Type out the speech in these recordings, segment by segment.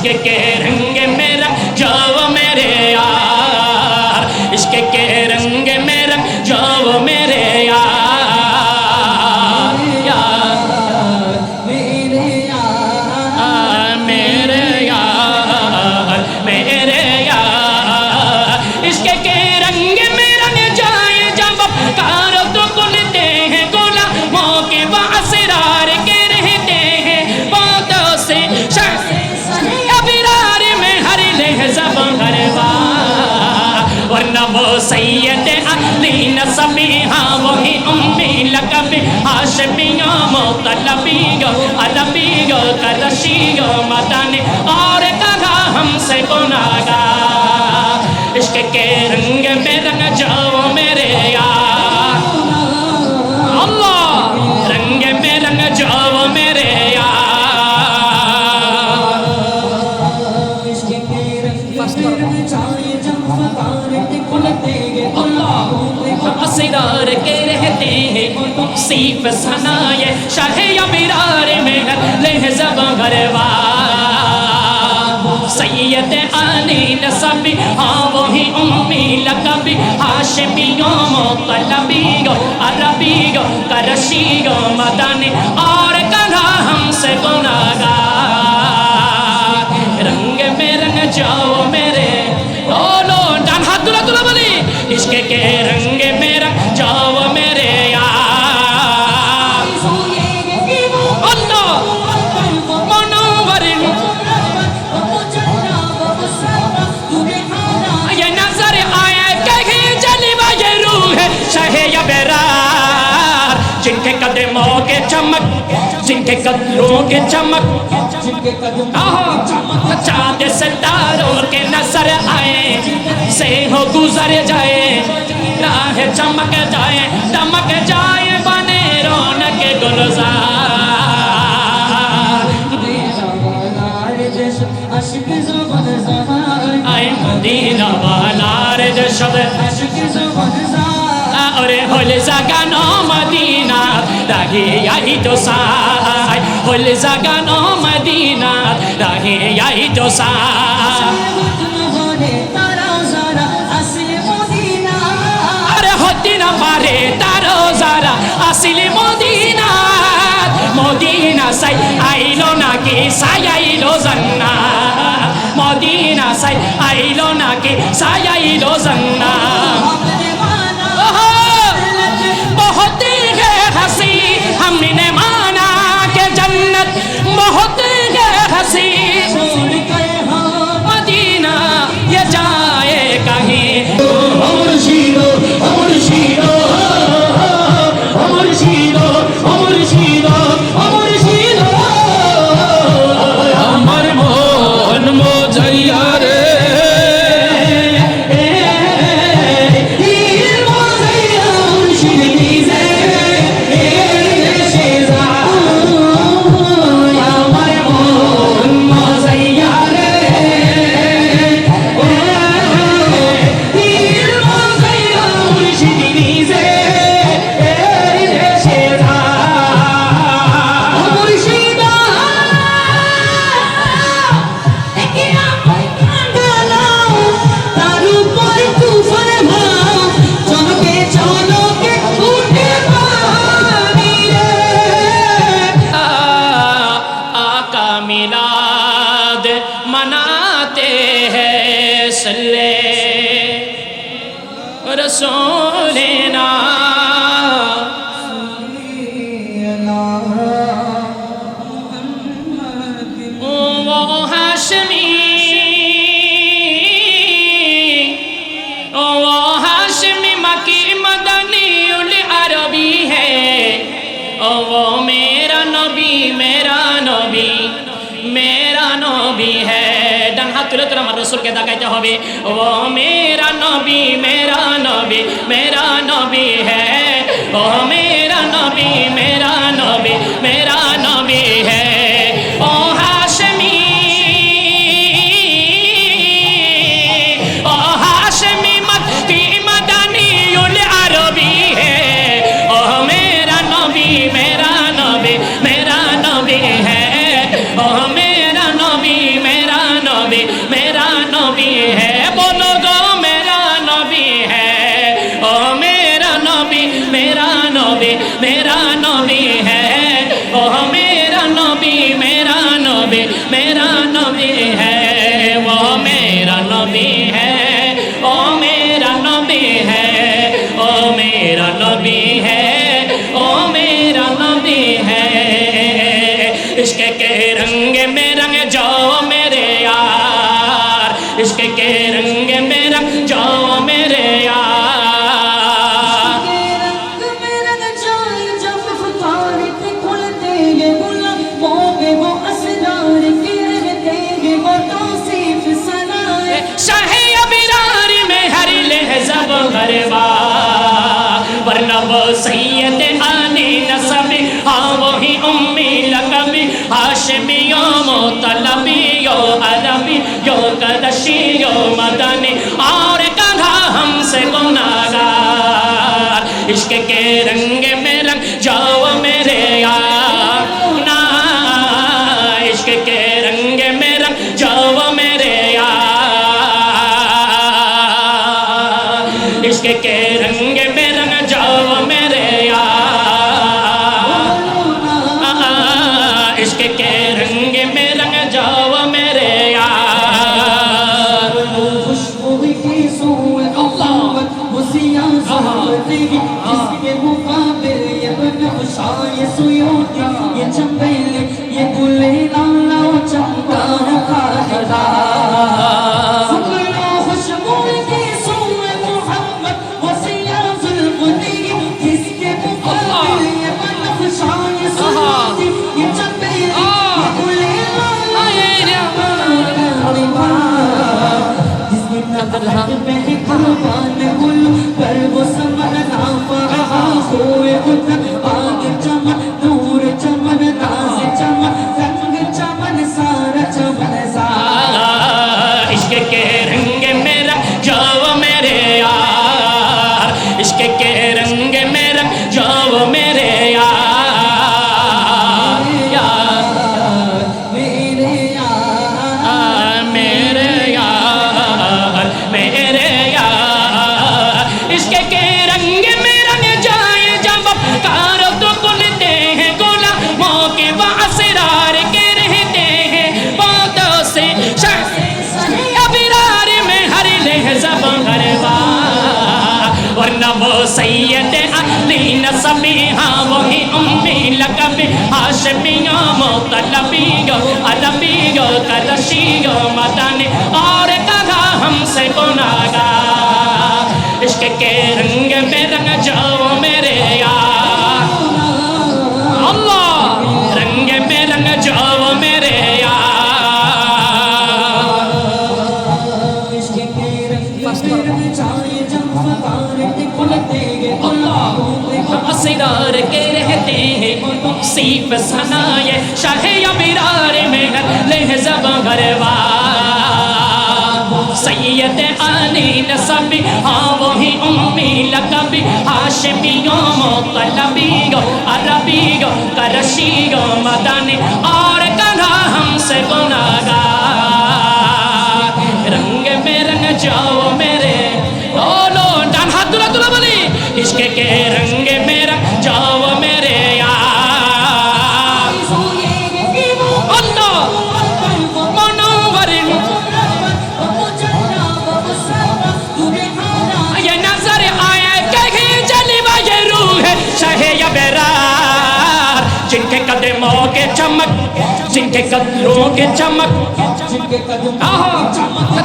इश्क के रंग में रंग علیہ ماتا نے اور کہا ہم سے گناگا۔ عشق کے رنگ میں رنگ جاؤ میرے یار۔ اللہ رنگ میں رنگ جاؤ میرے یار۔ اسرار کے رہتے ہیں۔ صیف حضرت علی نصبی ہاں وہی امی لقبی ہاشمیوں مطلبیوں عربیوں کرشیوں مدنی اور کنا ہم سے گناہ گار چمک، جن کے قدروں کے چمک۔ چاند ستاروں کے نظر آئے۔ سے ہو گزر جائے، راہ چمک جائے، دمک جائے بنے رونق گلزار۔ مدینہ والا رجشب اور ہول زگن রাহে আই তো সাই হল জাগানো মদিনা রাহে আই তো আরে হতে না পারে তারও যারা আসিলে মদিনা। মদিনা সাই আইলো নাকি সাই আইলো জান্না মদিনা সাই আইলো নাকি সাই আইলো জান্না মেরা নবী হ্যাঁ ও رنگ میں رنگ جاؤ میرے یار۔ عشق کے رنگ میں رنگ جاؤ میرے یار۔ رنگ میں جب تارے کھلتے گے گے وہ اسرار کے رہتے گے وہ توصیف سنائے شاہ ابرار میں ہر لہجہ وہ غربا ورنہ وہ سید طلبی یو عربی یو قدشی یو مدنی اور کندھا ہم سے گناہگار عشق کے رنگ میں رنگ جاؤ वरना वो सैयद अली नसबी हाँ वही उम्मी लकबी हाशमियो मोतलबियो अरबियो करशियो मदनी और कहा हमसे गुनागा इश्क के रंग में रंग जाओ मेरे यार अल्लाह रंग में रंग जाओ मेरे کے رہتے ہیں منصیب سنائے شاہ ابرار میں لہجہ بغروا سید آنے ہاں وہی امی مطلبیوں، عربیوں کرشیوں مدانی اور کرا ہم سے گناہگار رنگ میں رنگ جاؤ میرے لولو ڈان ہاتھ دلہ بلی عشق کے رنگ میں قدموں کے چمک، جن کے قدروں کے چمک۔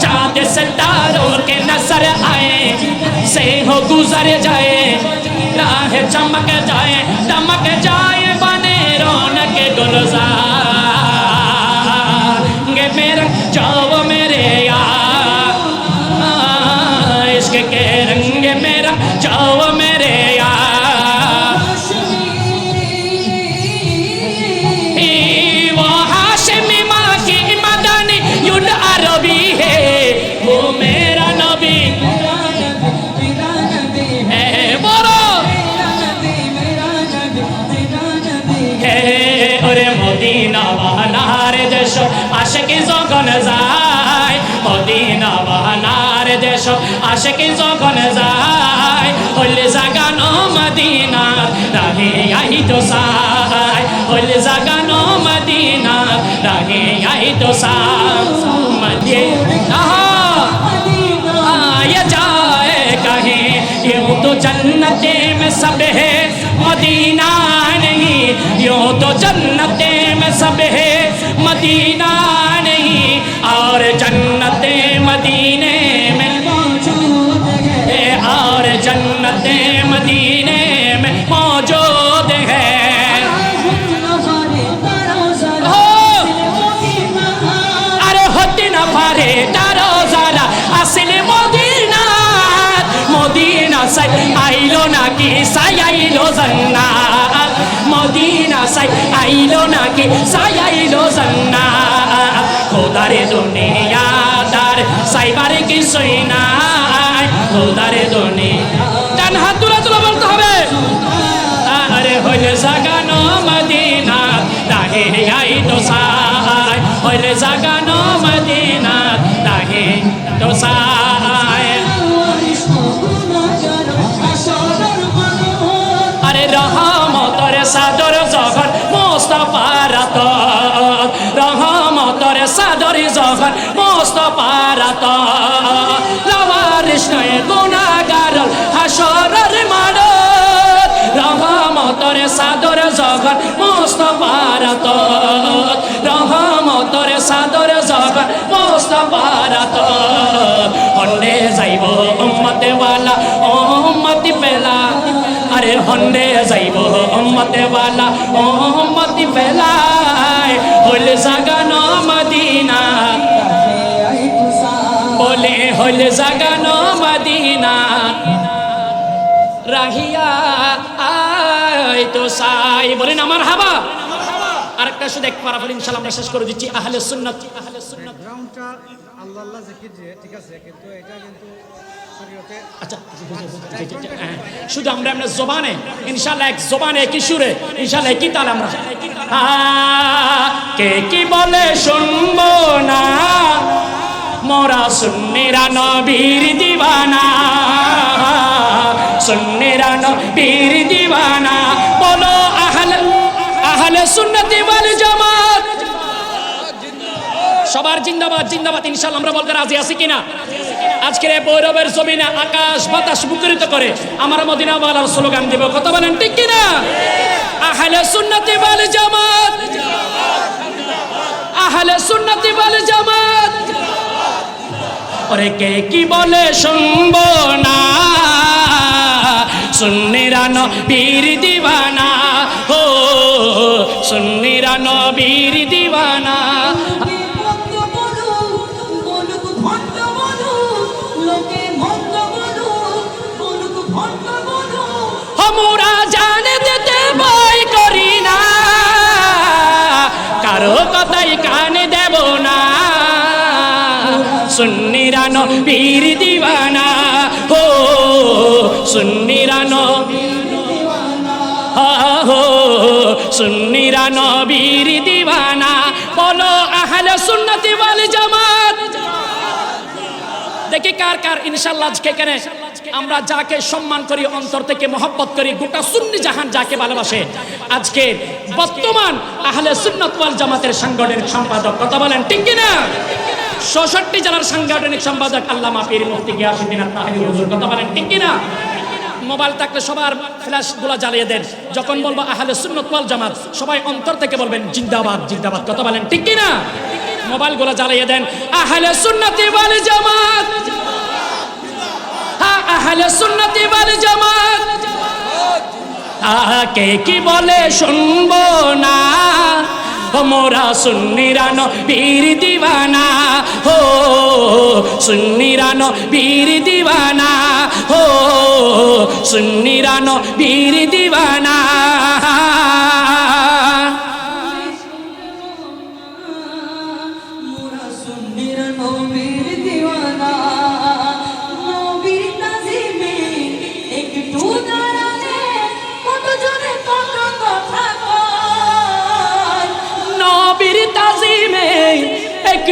چاند ستاروں کے نظر آئے، سے ہو گزر جائے، راہ چمک جائے، دمک جائے بنے رونق گلزار۔ گے میرا جاؤ میرے یار عشق کے رنگ میرا আশেকি যখন যায় মদিনা বাহানার দেশ আশেকি যখন যায় হইলে জাগানো মদিনা রাহে আহিত সাই হইলে জাগানো মদিনা রাহে আহিত সাই মদিনা। আয় যায় কাহে یوں تو جنتیں میں سب ہے، مدینہ نہیں۔ یوں تو جنتیں میں سب ہے، مدینہ نہیں۔ اور جنتیں مدینے میں موجود ہے اور جنتیں مدینے আইলো নাকি সাই আইলো জান্নাত? মদিনা সাই আইলো নাকি সাই আইলো জান্নাত? খোদারে দুনিয়া তার সাইবারে কিছুই নাই। খোদারে দুনিয়া ডান হাত তুলে তুলে বলতে হবে। আরে হইলে জাগানো মদিনা তাহে আই তো সাই। হইলে জাগানো মদিনা তাহে তো সাই। মোস্তফারাত লওয়ারিস নয় গুনাগার হাসরের মানত রহমতর সাদর জগন মোস্তফারাত রহমতর সাদর জগন মোস্তফারাত হন্ডে যাইব উম্মতে ওয়ালা উম্মতি পেলা, আরে হন্ডে যাইব উম্মতে ওয়ালা হইলে জাগানো মদিনা। রাহিয়া আয় তো সাই। বলেন আমার হাবা। আরেকটা শুধু এক পারাফল ইনশাআল্লাহ আমরা শেষ করে দিচ্ছি। আহলে সুন্নাত। আহলে সুন্নাত গ্রাউন্ডটা আল্লাহ আল্লাহ জিকির যে ঠিক আছে কিন্তু এটা কিন্তু আচ্ছা শুধু আমরা আমরা জবানে ইনশাল্লাহ এক জবানে একই সুরে ইনশাল্লাহ একই তাল আমরা। কে কি বলে শুনব না? মোরা সুন্নিরা নবীর দিবানা। সুন্নিরা নবীর দিবানা। বলো আহলে আহলে সুন্নতি ওয়াল জামাত। সবার জিন্দাবাদ জিন্দাবাদ ইনশাল্লাহ আমরা বলতে রাজি আছি কিনা? আজকের এই বৈরবের জমিনে আকাশ বাতাস মুখরিত করে আমার মদিনা ওয়ালার স্লোগান দিব। কত বলেন ঠিক কিনা? আহলে সুন্নতি ওয়াল জামাত। আহলে সুন্নতি ওয়াল জামাত। ওরে কে কি বলে শুনব না? সুন্নিরা নবীর দিবানা ও সুন্নিরা নবীর নবীর দিবানা হো সুন্নিরা হো সুন্নিরা নবীর দিবানা বলো আহলে সুন্নতি ওয়াল জামাত দেখি কার কার ইনশাল্লাহ আজকে এখানে আমরা যাকে সম্মান করি, অন্তর থেকে মহব্বত করি, গোটা সুন্নি জাহান যাকে ভালোবাসে। আজকে বর্তমান আহলে সুন্নত ওয়াল জামাতের সাংগঠনিক সম্পাদক, কথা বলেন, ঠিক কি ষষ্ঠটি জেলার সাংগঠনিক সম্পাদক আল্লামা পীর মুফতি গিয়াসুদ্দিন তাহির হুজুর কথা বলেন ঠিক কি না মোবাইল থাকলে সবার ফ্ল্যাশগুলা জ্বালিয়ে দেন। যখন বলব আহলে সুন্নত ওয়াল জামাত সবাই অন্তর থেকে বলবেন জিন্দাবাদ জিন্দাবাদ কথা বলেন ঠিক কি না মোবাইলগুলা জ্বালিয়ে দেন আহলে সুন্নতি ওয়াল জামাত। হ্যাঁ, আহলে সুন্নতি ওয়াল জামাত। কে কি বলে শুনব না? মোরা সুন্নিরানো বীর দিবানা হো সুন্নিরানো বীর দিবানা হো সুন্নিরানো বীর দিবানা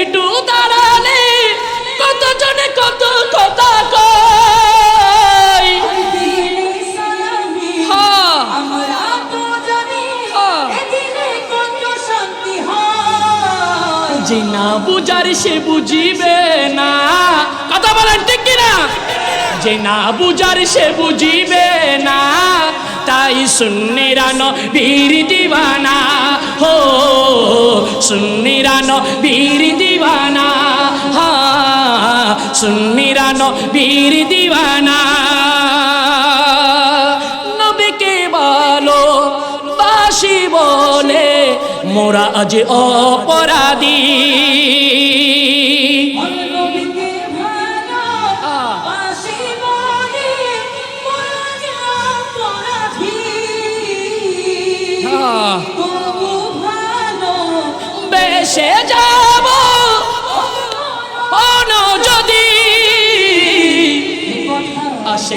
একটু দাঁড়ালে কত জনে কত কথা কয় হ্যাঁ। যে বুঝার সে বুঝিবে না। কথা বলেন ঠিক কিনা? যে না বুঝার সে বুঝিবে না। তাই সুন্নিরানো বীর দিবানা। হো সুন্নিরানো বীর দিবানা। হা সুন্নিরানো বীর দিবানা। নবীকে বলো বাসি বলে মোরা আজ অপরাধী।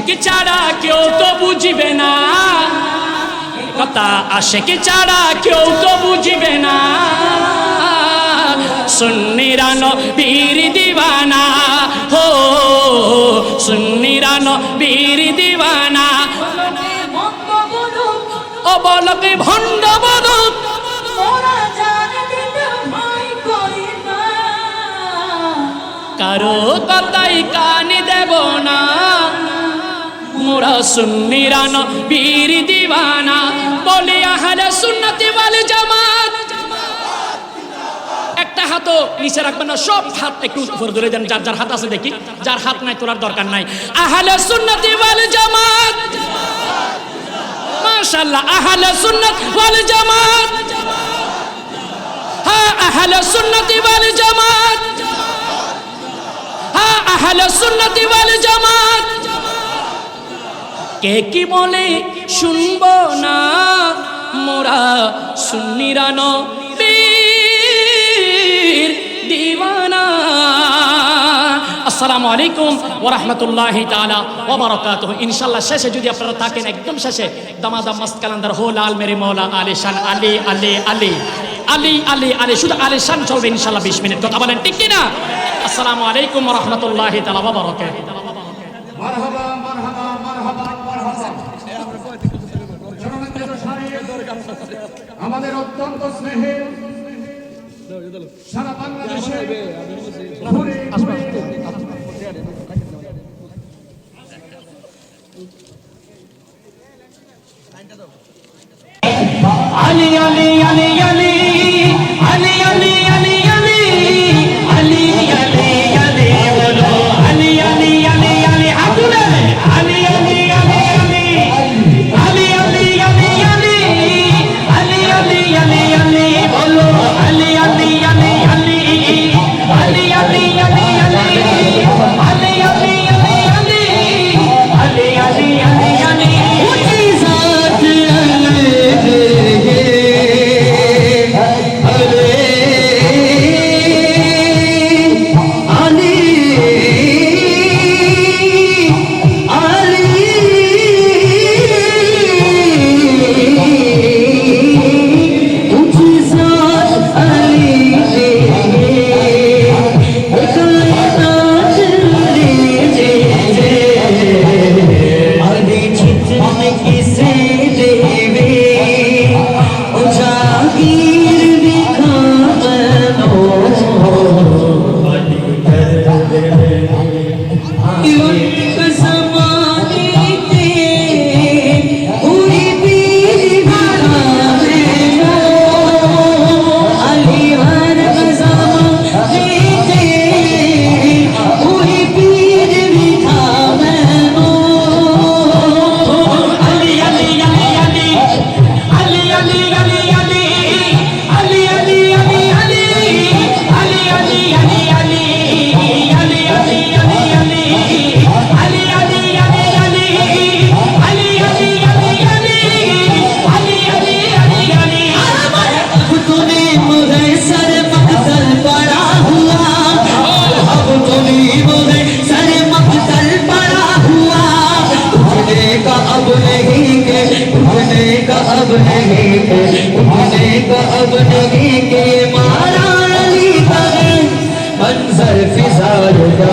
আশেকে ছাড়া কেউ তো বুঝবে না। কথা আশেকে ছাড়া কেউ তো বুঝবে না। সুন্নিরানো বীর দিবানা হো সুন্নিরানো বীর দিবানা। অবলকে ভণ্ড বদুক। কারও কথাই কানে দেব না। মোরা সুন্নিরান বীর দিবানা। বলে আহলে সুন্নতি ওয়াল জামাত। একটা হাতও নিচে রাখবেন না, সব হাত একটু উপর ধরে দেন, যার যার হাত আছে দেখি। যার হাত নাই তোলার দরকার নাই। আহলে সুন্নতি ওয়াল জামাত। মাশাআল্লাহ, আহলে সুন্নাত ওয়াল জামাত। হ্যাঁ আহলে সুন্নতি ওয়াল জামাত। হ্যাঁ আহলে সুন্নতি ওয়াল জামাত। কে কি বলে শুনব না? মোরা সুন্নিরানো বীর দিওয়ানা। আসসালামু আলাইকুম ওয়া রাহমাতুল্লাহি তাআলা ওয়া বারাকাতুহু ইনশাআল্লাহ শেষে যদি আপনারা থাকেন, একদম শেষে দামাদাম মাস্ত কালান্দার হো লাল মেরে, মৌলা আলী শান, আলী আলী আলী আলী আলী আলী, শুধু আলী শান চলবে ইনশাআল্লাহ 20 মিনিট। কথা বলেন ঠিক কিনা? আসসালামু আলাইকুম ওয়া রাহমাতুল্লাহি তাআলা ওয়া বারাকাতুহু মারহাবা মারহাবা মারহাবা জননেত্রী সাহেব আমাদের অত্যন্ত স্নেহে সারা বাংলাদেশে ঘুরে আলি আলী আলী আলী আলী আলী।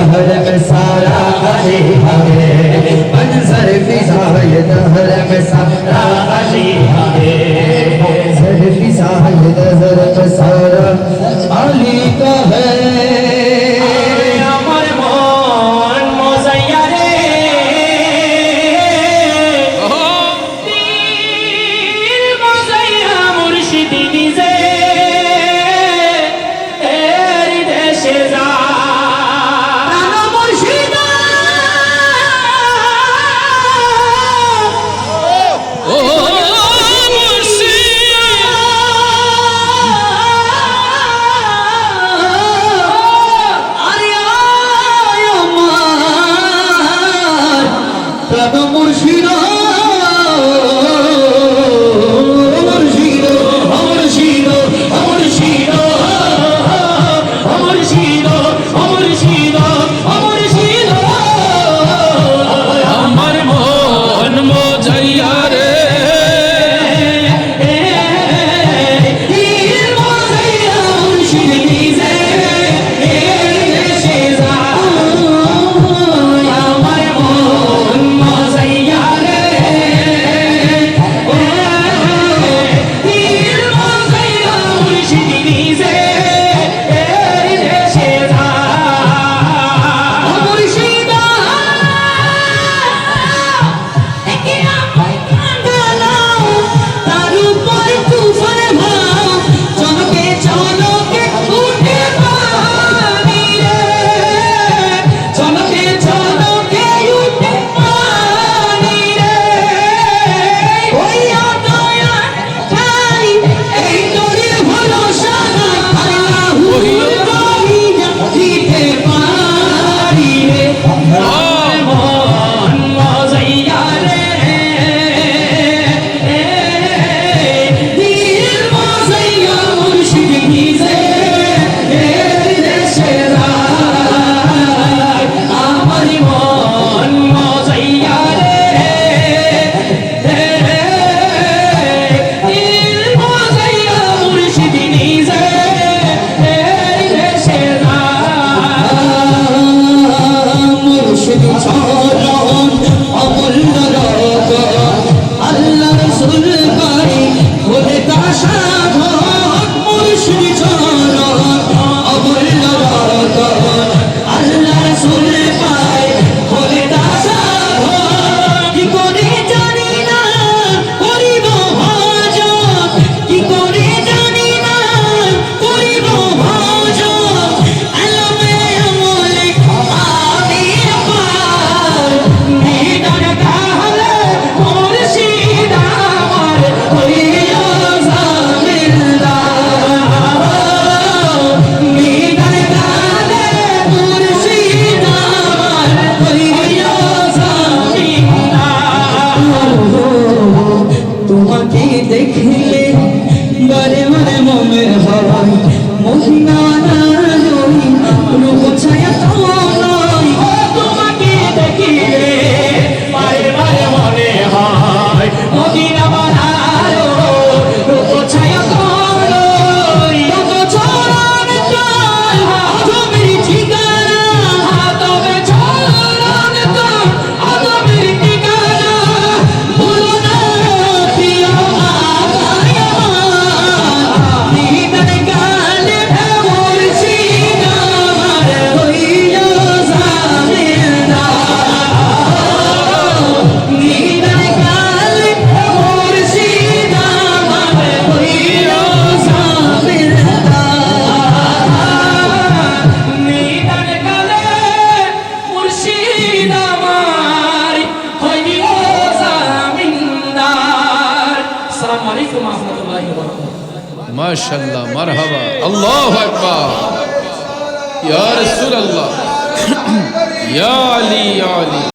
دہر میں سارا علی ہے منظر فضا ہے دہر میں سارا علی ہے منظر فضا ہے دہر میں سارا علی کا ہے